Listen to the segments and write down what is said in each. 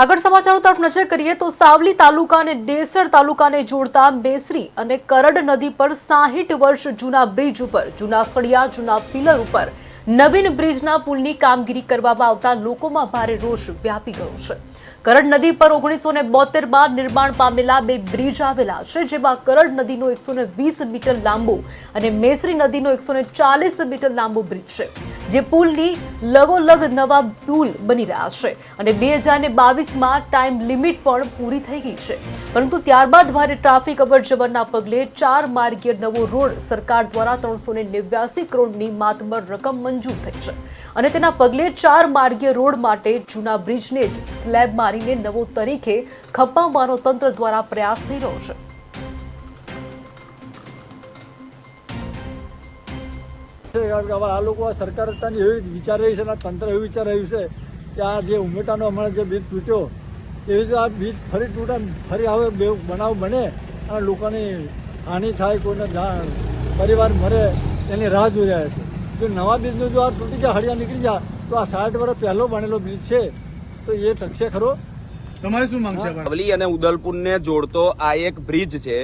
આગળ સમાચારો તરફ નજર કરીએ તો સાવલી તાલુકા અને ડેસર તાલુકાને જોડતા બેસરી અને કરડ નદી પર સાહીઠ વર્ષ જૂના બ્રિજ ઉપર, જૂના સળિયા, જૂના પિલર ઉપર નવીન બ્રિજના પુલની કામગીરી કરવામાં આવતા લોકોમાં ભારે રોષ વ્યાપી ગયો છે. કરડ નદી પર ઓગણીસો ને બોતેરમાં નિર્માણ પામેલા બે બ્રિજ આવેલા છે, જેમાં કરડ નદીનો એકસો વીસ મીટર લાંબો અને મેસરી નદીનો એકસો ચાલીસ મીટર લાંબો બ્રિજ છે. જે પુલની લગોલગ નવા પુલ બની રહ્યા છે અને બે હજારને બાવીસમાં ટાઈમ લિમિટ પણ પૂરી થઈ ગઈ છે. પરંતુ ત્યારબાદ ભારે ટ્રાફિક અવરજવરના પગલે ચાર માર્ગીય નવો રોડ સરકાર દ્વારા ત્રણસો ને નેવ્યાસી કરોડની માતબર રકમ મંજૂર થઈ છે. અને તેના પગલે ચાર માર્ગીય રોડ માટે જૂના બ્રિજને જ સ્લેબ મારીને નવો તરીકે ખપાવવાનો તંત્ર દ્વારા પ્રયાસ થઈ રહ્યો છે. છે કે હવે આ લોકો આ સરકાર અત્યારની એવી વિચાર રહી છે અને તંત્ર એવું વિચાર રહ્યું છે કે આ જે ઉમેટાનો હમણાં જે બીજ તૂટ્યો એવી રીતે આ બીજ ફરી તૂટે ફરી હવે બે બનાવ બને અને લોકોની હાનિ થાય કોઈને જાણ પરિવાર મરે એની રાહ જોઈ રહ્યા છે. જો નવા બીજનું જો આ તૂટી જાય હળિયા નીકળી જાય તો આ સાઠ વર્ષ પહેલો બનેલો બીજ છે. તો એ ટકશે ખરો? તમારે શું માંગ છે સાવલી અને ઉદલપુરને જોડતો આ એક બ્રિજ છે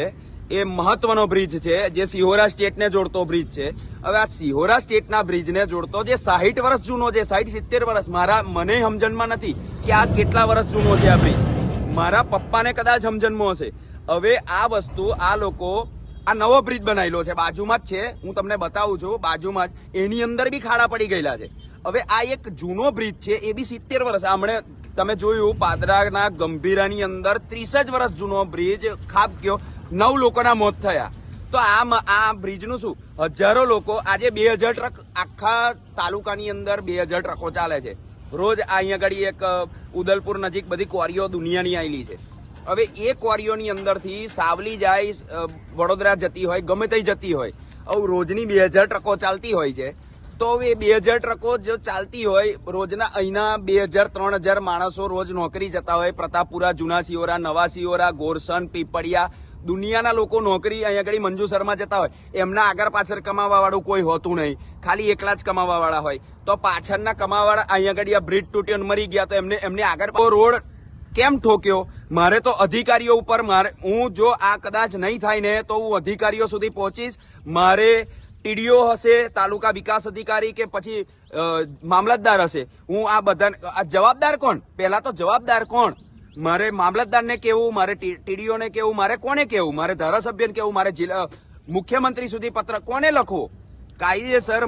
એ મહત્વનો બ્રિજ છે, જે સિહોરા સ્ટેટને જોડતો બ્રિજ છે. હવે આ સિહોરા સ્ટેટના બ્રિજને જોડતો જે સાહીઠ વર્ષ જૂનો છે સાહીઠ સિત્તેર વર્ષ, મારા મને સમજણમાં નથી કે આ કેટલા વર્ષ જૂનો છે આ બ્રિજ. મારા પપ્પાને કદાચ સમજણમાં હશે. હવે આ વસ્તુ આ લોકો આ નવો બ્રિજ બનાવેલો છે. બાજુમાં જ છે, હું તમને બતાવું છું, બાજુમાં જ. એની અંદર બી ખાડા પડી ગયેલા છે. હવે આ એક જૂનો બ્રિજ છે, એ બી સિત્તેર વર્ષ. હમણે તમે જોયું, પાદરાના ગંભીરાની અંદર ત્રીસ જ વર્ષ જૂનો બ્રિજ ખાબ ગયો નવ લોકોના મોત થયા. તો આ આ બ્રિજનું શું? હજારો લોકો આજે બે હજાર ટ્રક આખા તાલુકાની અંદર બે હજાર ટ્રકો ચાલે છે. રોજ અહીંયા આગળ એક ઉદલપુર નજીક બધી ક્વારીઓ દુનિયાની આવેલી છે. હવે એ ક્વારીઓની અંદરથી સાવલી જાય વડોદરા જતી હોય, ગમે તે જતી હોય હવે રોજની બે હજાર ટ્રકો ચાલતી હોય છે. તો હવે બે હજાર ટ્રકો જો ચાલતી હોય, રોજના અહીંના બે હજાર, ત્રણ હજાર માણસો રોજ નોકરી જતા હોય. પ્રતાપપુરા જૂના સિયોરા નવા સિયોરા ગોરસન, પીપળિયા દુનિયાના લોકો નોકરી અહીંયા આગળ મંજુ શર્મા જતા હોય, એમના આગળ પાછળ કમાવાવાળું કોઈ હોતું નહીં. ખાલી એકલા જ કમાવાવાળા હોય. તો પાછળના કમાવાવાળા અહીંયા આગળ આ બ્રિજ તૂટ્યો મરી ગયા તો એમને એમને આગળ રોડ કેમ ઠોક્યો? મારે તો અધિકારીઓ ઉપર મારે, હું જો આ કદાચ નહીં થાય ને, તો હું અધિકારીઓ સુધી પહોંચીશ. મારે ટીડીઓ હશે, તાલુકા વિકાસ અધિકારી કે પછી મામલતદાર હશે. હું આ બધા જવાબદાર કોણ? પહેલા તો જવાબદાર કોણ? મારે મામલતદારને કેવું, મારે ટીડીઓને કેવું, મારે કોને કેવું, મારે ધારાસભ્યને કેવું, મારે જિલ્લા, મુખ્યમંત્રી સુધી પત્ર કોને લખવો? કાયદેસર